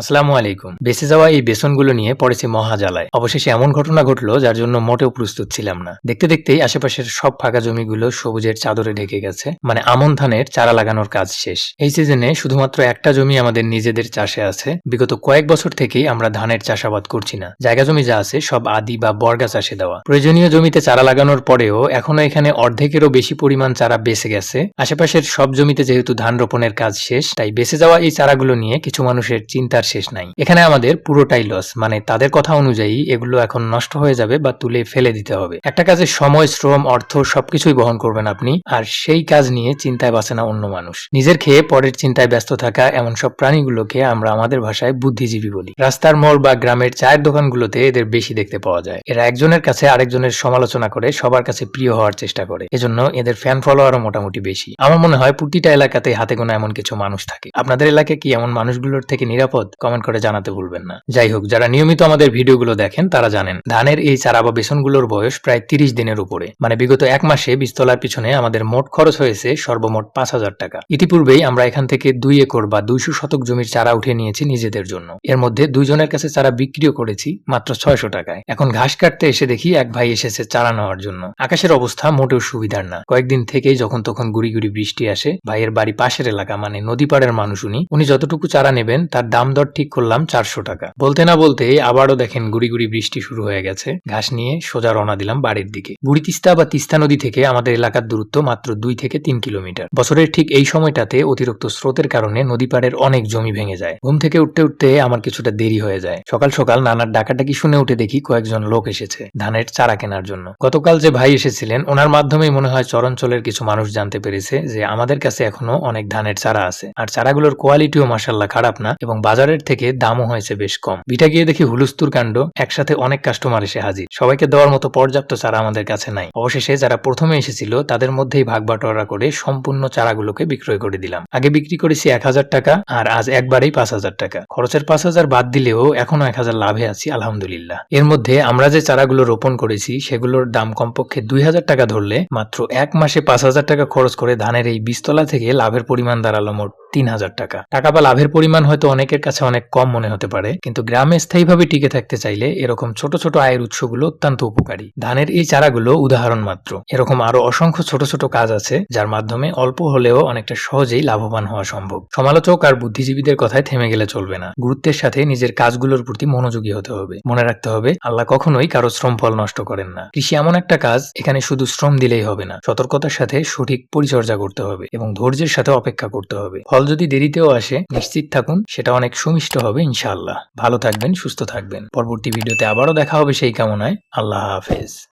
আসসালামু আলাইকুম। বেঁচে যাওয়া এই বেসনগুলো নিয়ে পড়েছি মহাজালায়। অবশেষে এমন ঘটনা ঘটলো যার জন্য মোটেও প্রস্তুত ছিলাম না। দেখতে দেখতেই আশেপাশের সব ফাঁকা জমিগুলো সবুজের চাদরে ঢেকে গেছে। মানে আমন ধানের চারা লাগানোর কাজ শেষ। এই সিজনে শুধুমাত্র একটা জমি আমাদের নিজেদের চাষে আছে। বিগত কয়েক বছর থেকেই আমরা ধানের চাষাবাদ করছি না। জায়গা জমি যা আছে সব আদি বা বর্গা চাষে দেওয়া। প্রয়োজনীয় জমিতে চারা লাগানোর পরেও এখনও এখানে অর্ধেকেরও বেশি পরিমাণ চারা বেঁচে গেছে। আশেপাশের সব জমিতে যেহেতু ধান রোপণের কাজ শেষ, তাই বেঁচে যাওয়া এই চারাগুলো নিয়ে কিছু মানুষের চিন্তার শেষ নাই। এখানে আমাদের পুরোটাই লস মানে তাদের কথা অনুযায়ী এগুলো এখন নষ্ট হয়ে যাবে বা তুলে ফেলে দিতে হবে। একটা কাজের সময়, শ্রম, অর্থ সবকিছুই বহন করবেন আপনি, আর সেই কাজ নিয়ে চিন্তায় বাঁচে না অন্য মানুষ। নিজের খেয়ে পরের চিন্তায় ব্যস্ত থাকা এমন সব প্রাণীগুলোকে আমরা আমাদের ভাষায় বুদ্ধিজীবী বলি। রাস্তার মোড় বা গ্রামের চায়ের দোকানগুলোতে এদের বেশি দেখতে পাওয়া যায়। এরা একজনের কাছে আরেকজনের সমালোচনা করে, সবার কাছে প্রিয় হওয়ার চেষ্টা করে। এজন্য এদের ফ্যান ফলোয়ারও মোটামুটি বেশি। আমার মনে হয় প্রতিটা এলাকাতে হাতে গোনা এমন কিছু মানুষ থাকে। আপনাদের এলাকায় কি এমন মানুষগুলোর থেকে নিরাপদ? কমেন্ট করে জানাতে ভুলবেন না। যাই হোক, যারা নিয়মিত আমাদের ভিডিওগুলো দেখেন, তারা জানেন, ধানের এই চারা বা বেসনগুলোর বয়স প্রায় তিরিশ দিনের উপরে। মানে বিগত এক মাসে বীজতলার পিছনে আমাদের মোট খরচ হয়েছে সর্বমোট পাঁচ হাজার টাকা। ইতিপূর্বেই আমরা এখান থেকে দুই একর বা দুইশো শতক জমির চারা উঠে নিয়েছি নিজেদের জন্য। এর মধ্যে দুইজনের কাছে চারা বিক্রিও করেছি মাত্র ছয়শো টাকায়। এখন ঘাস কাটতে এসে দেখি এক ভাই এসেছে চারা নেওয়ার জন্য। আকাশের অবস্থা মোটেও সুবিধার না। কয়েকদিন থেকেই যখন তখন গুড়ি গুড়ি বৃষ্টি আসে, ভাইয়ের বাড়ি পাশের এলাকা মানে নদী পাড়ের মানুষ উনি। উনি যতটুকু চারা নেবেন, তার দাম দর ঠিক করলাম চারশো টাকা। বলতে না বলতে আবারও দেখেন গুড়ি গুড়ি বৃষ্টি শুরু হয়ে গেছে। ঘাস নিয়ে সোজা রওনা দিলাম বাড়ির দিকে। বুড়ি তিস্তা বা তিস্তা নদী থেকে আমাদের এলাকার দূরত্ব মাত্র দুই থেকে তিন কিলোমিটার। বছরের ঠিক এই সময়টাতে অতিরিক্ত স্রোতের কারণে নদী পাড়ের অনেক জমি ভেঙে যায়। ঘুম থেকে উঠতে উঠতে আমার কিছুটা দেরি হয়ে যায়। সকাল সকাল নানার ডাকাটাকি শুনে উঠে দেখি কয়েকজন লোক এসেছে ধানের চারা কেনার জন্য। গতকাল যে ভাই এসেছিলেন, ওনার মাধ্যমেই মনে হয় চরঞ্চলের কিছু মানুষ জানতে পেরেছে যে আমাদের কাছে এখনও অনেক ধানের চারা আছে। আর চারাগুলোর কোয়ালিটিও মাসাল্লাহ খারাপ না এবং বাজারের থেকে দামও হয়েছে বেশ কম। বিটা গিয়ে দেখি হুলুস্তুর কাণ্ড, একসাথে অনেক কাস্টমার এসে হাজির। সবাইকে দেওয়ার মতো পর্যাপ্ত চারা আমাদের কাছে নাই। অবশেষে যারা প্রথমে এসেছিল, তাদের মধ্যেই ভাগ বাটোয়ারা করে সম্পূর্ণ চারাগুলোকে বিক্রয় করে দিলাম। আগে বিক্রি করেছি এক হাজার টাকা, আর আজ একবারেই পাঁচ হাজার টাকা। খরচের পাঁচ হাজার বাদ দিলেও এখনও এক হাজার লাভে আছি, আলহামদুলিল্লাহ। এর মধ্যে আমরা যে চারাগুলো রোপণ করেছি, সেগুলোর দাম কমপক্ষে দুই হাজার টাকা ধরলে মাত্র এক মাসে পাঁচ হাজার টাকা খরচ করে ধানের এই বীজতলা থেকে লাভের পরিমাণ দাঁড়াল মোট তিন হাজার টাকা। টাকা বা লাভের পরিমাণ হয়তো অনেকের কাছে অনেক কম মনে হতে পারে, কিন্তু গ্রামে স্থায়ীভাবে টিকে থাকতে চাইলে এরকম ছোট ছোট আয়ের উৎসগুলো অত্যন্ত উপকারী। ধানের এই চারাগুলো উদাহরণ মাত্র। এরকম আরও অসংখ্য ছোট ছোট কাজ আছে, যার মাধ্যমে অল্প হলেও অনেকটা সহজেই লাভবান হওয়া সম্ভব। সমালোচক আর বুদ্ধিজীবীদের কথায় থেমে গেলে চলবে না। গুরুত্বের সাথে নিজের কাজগুলোর প্রতি মনোযোগী হতে হবে। মনে রাখতে হবে, আল্লাহ কখনোই কারও শ্রম ফল নষ্ট করেন না। কৃষি এমন একটা কাজ, এখানে শুধু শ্রম দিলেই হবে না। সতর্কতার সাথে সঠিক পরিচর্যা করতে হবে এবং ধৈর্যের সাথে অপেক্ষা করতে হবে। ফল যদি দেরিতেও আসে, নিশ্চিত থাকুন, সেটা অনেক সুমিষ্ট হবে, ইনশাআল্লাহ। ভালো থাকবেন, সুস্থ থাকবেন। পরবর্তী ভিডিওতে আবারও দেখা হবে সেই কামনায়। আল্লাহ হাফেজ।